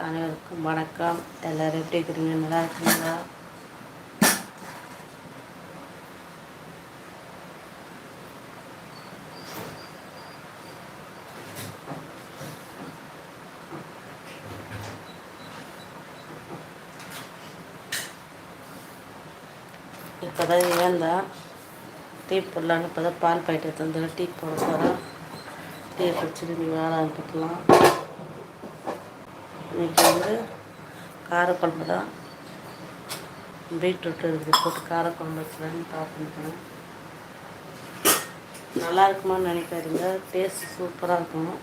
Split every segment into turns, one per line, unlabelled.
அனைவருக்கும் வணக்கம். எல்லோரும் எப்படி இருக்கிறீங்க? நல்லா இருக்கீங்களா? இப்போ தான் ஏந்தேன் டீ போடலான்னு இப்போ தான் பால் பாக்கெட் வந்து டீ போட போகிறேன் டீ குடிச்சிட்டு நீங்கள் வேலை அனுப்பிக்கலாம் இன்றைக்கி வந்து காரக்குழம்பு தான். பீட்ரூட் இருக்குது போட்டு காரக்குழம்பு வச்சுலான்னு பார்க்கணும் நல்லா இருக்குமான்னு நினைக்காதீங்க. டேஸ்ட் சூப்பராக இருக்கும்.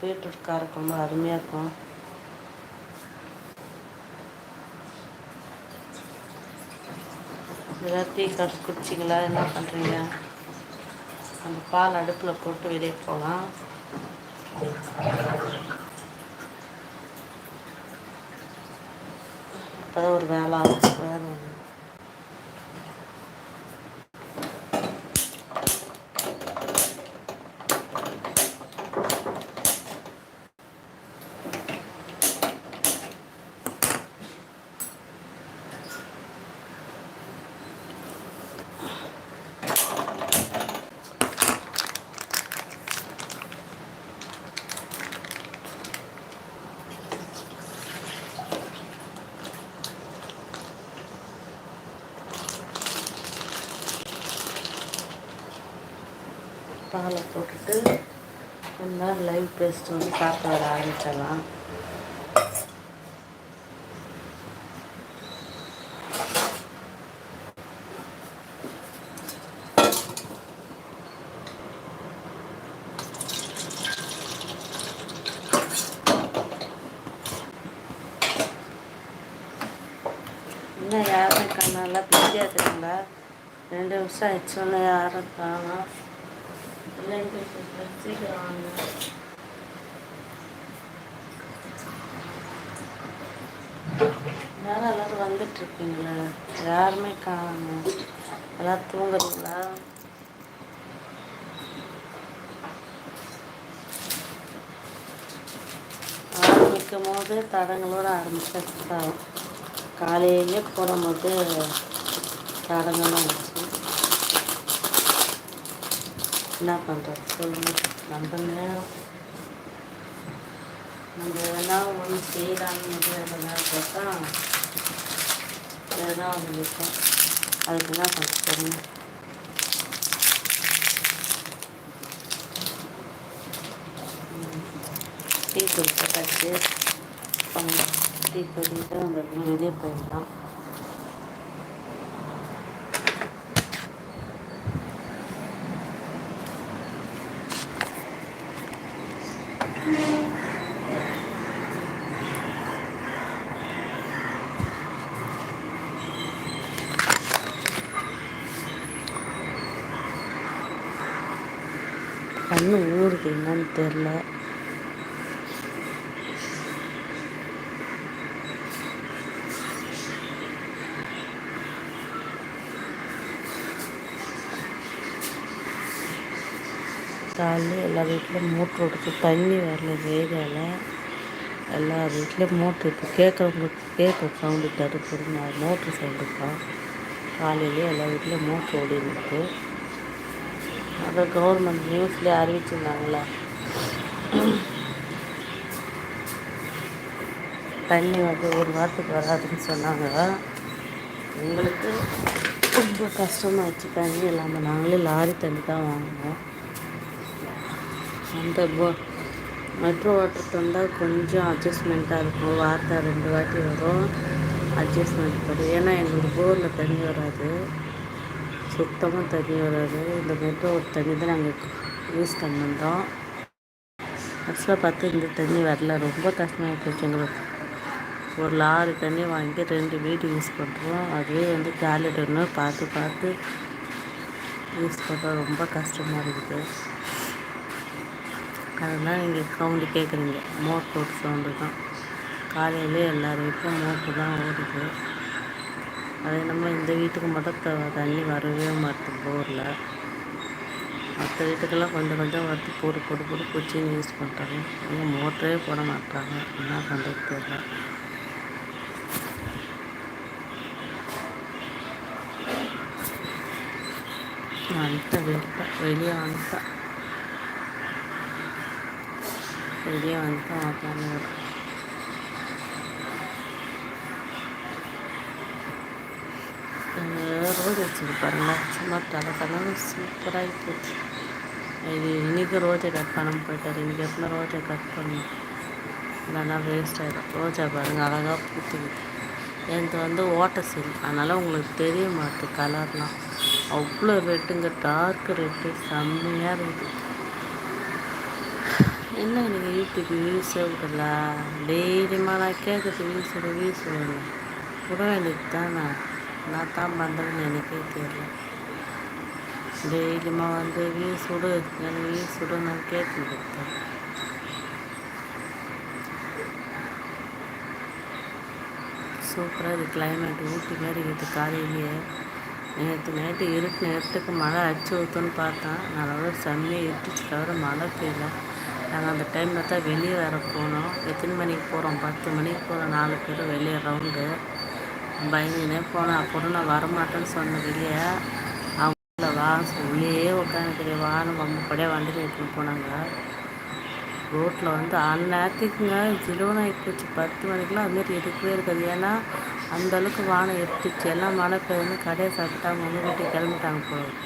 பீட்ரூட் காரக்குழம்பு அருமையாக இருக்கும். ஏதாவது டீ காஃபி குடிச்சிங்களா? என்ன பண்ணுறீங்க அந்த பால் அடுப்பில் போட்டு வெளியே போகலாம். அப்போ தான் ஒரு வேலை வேறு ஒன்று பாலை போட்டுட்டு கொஞ்ச நேரம் லைவ் பேஸ்ட் வந்து சாப்பிட ஆரம்பிச்சிடலாம். இன்னும் யாரும் கண்ணெல்லாம் பிஸியாக ரெண்டு வருஷம் ஆயிடுச்சு யாரும் காணும் சீக்கிரம் வாங்க யாரும் எல்லாரும் வந்துட்டுருக்கீங்களா யாருமே காணும் எல்லாம் தூங்குறீங்களா ஆரம்பிக்கும் போது தடங்களோடு ஆரம்பிச்சா காலையிலே போடும்போது தடங்கள்லாம் வச்சு என்ன பண்ணுறது சொல்லுங்கள் நம்ம நேரம். நம்ம எதனா ஒன்று செய்யலாம்னு எதனா பார்த்தா எதனா ஒன்று இருக்கும். அதுக்கு என்ன பண்ணுறது சொல்லுங்கள் டீ குடிச்சாச்சு. டீ குடிக்கிட்டு நம்ம வெளியே போயிடலாம். கண்ணு ஊருக்கு என்னன்னு தெரில காலையில் எல்லா வீட்லேயும் மோட்ரு ஓடுச்சு தண்ணி வரல வேகலை. எல்லா வீட்லேயும் மோட்ரு இப்போ கேட்குறவங்களுக்கு கேட்குற சவுண்டு தடுப்புடுங்க மோட்ரு சவுண்டு தான் காலையிலேயே எல்லா வீட்லேயும் மோட்ரு ஓடி இருக்குது அது கவர்மெண்ட் நியூஸ்லேயே அறிவிச்சிருந்தாங்கள தண்ணி வந்து ஒரு வாரத்துக்கு வராதுன்னு சொன்னாங்க. எங்களுக்கு ரொம்ப கஷ்டமாகிடுச்சு தண்ணி இல்லாமல் நாங்களே லாரி தண்ணி தான் வாங்கினோம். அந்த போ மெட்ரோ வாட்டர் தந்தால் கொஞ்சம் அட்ஜஸ்ட்மெண்ட்டாக இருக்கும். வார்த்தை ரெண்டு வாட்டி வரும். அட்ஜஸ்ட்மெண்ட் வரும் ஏன்னா எங்களுக்கு போரில் தண்ணி வராது. சுத்தமாக தண்ணி வராது இந்த மெட்ரோ தண்ணி தான் நாங்கள் யூஸ் பண்ணிருந்தோம். ஆக்சுவலாக பார்த்து இந்த தண்ணி வரல. ரொம்ப கஷ்டமாக போச்சு எங்களுக்கு. ஒரு லாரி தண்ணி வாங்கி ரெண்டு வீடு யூஸ் பண்ணுறோம் அதுவே வந்து காலிடர்னு பார்த்து பார்த்து யூஸ் பண்ணுறோம் ரொம்ப கஷ்டமாக இருக்குது. அதெல்லாம் நீங்கள் கவுண்டு கேட்குறீங்க மோட்டர் சவுண்டு தான். காலையிலே எல்லார் வீட்டும் மோட்டர் தான் ஓடுது. அது நம்ம இந்த வீட்டுக்கு மட்டும் த தண்ணி வரவே மாட்டேது போரில். மற்ற வீட்டுக்கெல்லாம் கொஞ்சம் கொஞ்சம் வந்து போட்டு போட்டு போட்டு குச்சின்னு யூஸ் பண்ணுறாங்க அவங்க மோட்டரே போட மாட்டாங்க என்ன பண்ணுறது தெரியல வந்துட்டேன் வெளியே வெளியே வந்துட்டேன். வெளியே வந்துட்டேன் உட்காந்து ரோடு வச்சுருக்கு பாருங்களேன் சும்மா தலை சூப்பராக போச்சு இது இன்றைக்கி ரோஜை கட் பண்ண போயிட்டார். இன்றைக்கி எப்போ ரோஜை கட் பண்ணி இல்லைன்னா வேஸ்ட் ஆகிடும் ரோஜா பாருங்கள் அழகாக பூத்துக்குது எனக்கு வந்து ஓட்ட சீல் அதனால் உங்களுக்கு தெரிய மாட்டேது கலர்லாம் அவ்வளோ ரெட்டுங்க டார்க் ரெட்டு செம்மையாக இருக்குது என்ன எனக்கு யூடியூப் வியூஸே விடல? டெய்லியுமா நான் கேட்குறது வியூஸ் விட வியூஸ் விடணும் விட தானே நான் தான் பண்ணுறதுன்னு எனக்கே தெரியல. டெய்லியுமா வந்து வீ சுடு எனக்கு வீ சுடுன்னு நான் கேட்டு சூப்பராக இது கிளைமேட் ஊட்டி மாதிரி இருக்குது காலையிலேயே. நேற்று நைட்டு இருட்டு நேரத்துக்கு மழை அடிச்சு ஊற்றுன்னு பார்த்தேன். நல்லா செம்மையாக இருட்டுச்சு தவிர மழை பெய்யல. நாங்கள் அந்த டைமில் தான் வெளியே வர போனோம். எத்தனை மணிக்கு போகிறோம் பத்து மணிக்கு போகிறோம் நாலு பேர் வெளியே ரவுண்டு பயந்துனே போனேன் அப்போ நான் வரமாட்டேன்னு சொன்னேன் வெளியே அவங்கள வா உள்ளே உட்காந்துக்கிற வான்னு வம்பப்படியாக வண்டியில் எடுத்துகிட்டு போனாங்க. ரோட்டில் வந்து அந்நேரத்துக்குங்க ஜிலுவனாகி போச்சு பத்து மணிக்கெலாம் அதுமாரி எடுக்கவே இருக்காது. ஏன்னா அந்தளவுக்கு வானம் எடுத்துச்சு எல்லாம் மழை பெய்யுன்னு கடையை சாப்பிட்டாங்க உங்கள் வீட்டுக்கு கிளம்பிட்டாங்க போகிறோம்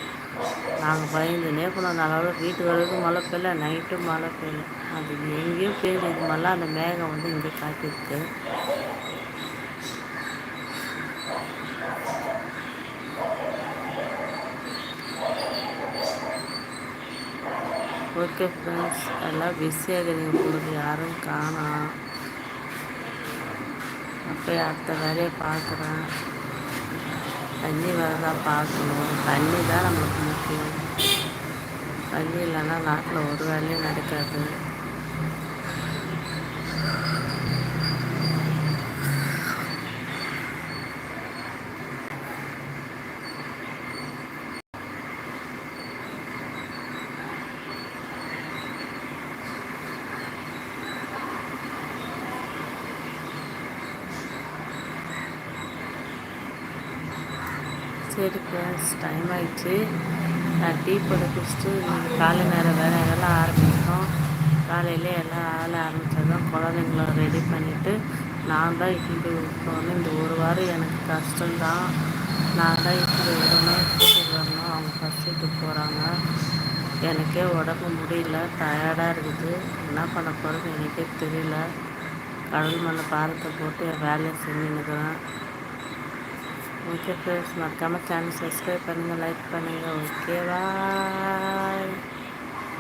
நாங்கள் பயந்துனே போனோம். நல்லா வீட்டு வரைக்கும் மழை பெய்யல. நைட்டும் மழை பெய்யல. அது எங்கேயும் பெய்யுது. மழை அந்த மேகம் வந்து இங்கே காட்டிருக்கு ஓகே ஃப்ரெண்ட்ஸ் எல்லாம் பிஸியாக பிஸியாகிறீங்க உங்களுக்கு யாரும் காணும் அப்போ அடுத்த வேலையை பார்க்குறேன். தண்ணி வரதா பார்க்கணும். தண்ணி தான் நம்மளுக்கு முக்கியம். தண்ணி இல்லைன்னா நாட்டில் ஒரு வேலையும் நடக்காது. சரி ஃப்ரெண்ட்ஸ் டைம் ஆயிடுச்சு. நான் டீ போட குடிச்சிட்டு காலை நேரம் வேலை அதெல்லாம் ஆரம்பித்தோம். காலையில் எல்லாம் ஆள ஆரம்பித்ததும் குழந்தைங்கள ரெடி பண்ணிவிட்டு நான் தான் இட்லி விட்டோன்னு இந்த ஒரு வாரம் எனக்கு கஷ்டம்தான். நான் தான் இட்லி விடணும் கூட்டிகிட்டு வரணும். அவங்க ஃபஸ்ட்டு போகிறாங்க எனக்கே உடம்பு முடியல. டயர்டாக இருக்குது. என்ன பண்ண போகிறது எனக்கே தெரியல. கடல் மண்ணை பாரத்தை போட்டு என் வேலையை செஞ்சுன்னுக்குறேன். ஓகே ஃப்ரெண்ட்ஸ் மறக்காமல் சேனல் சப்ஸ்கிரைப் பண்ணுங்கள் லைக் பண்ணுங்கள் ஓகே பாய்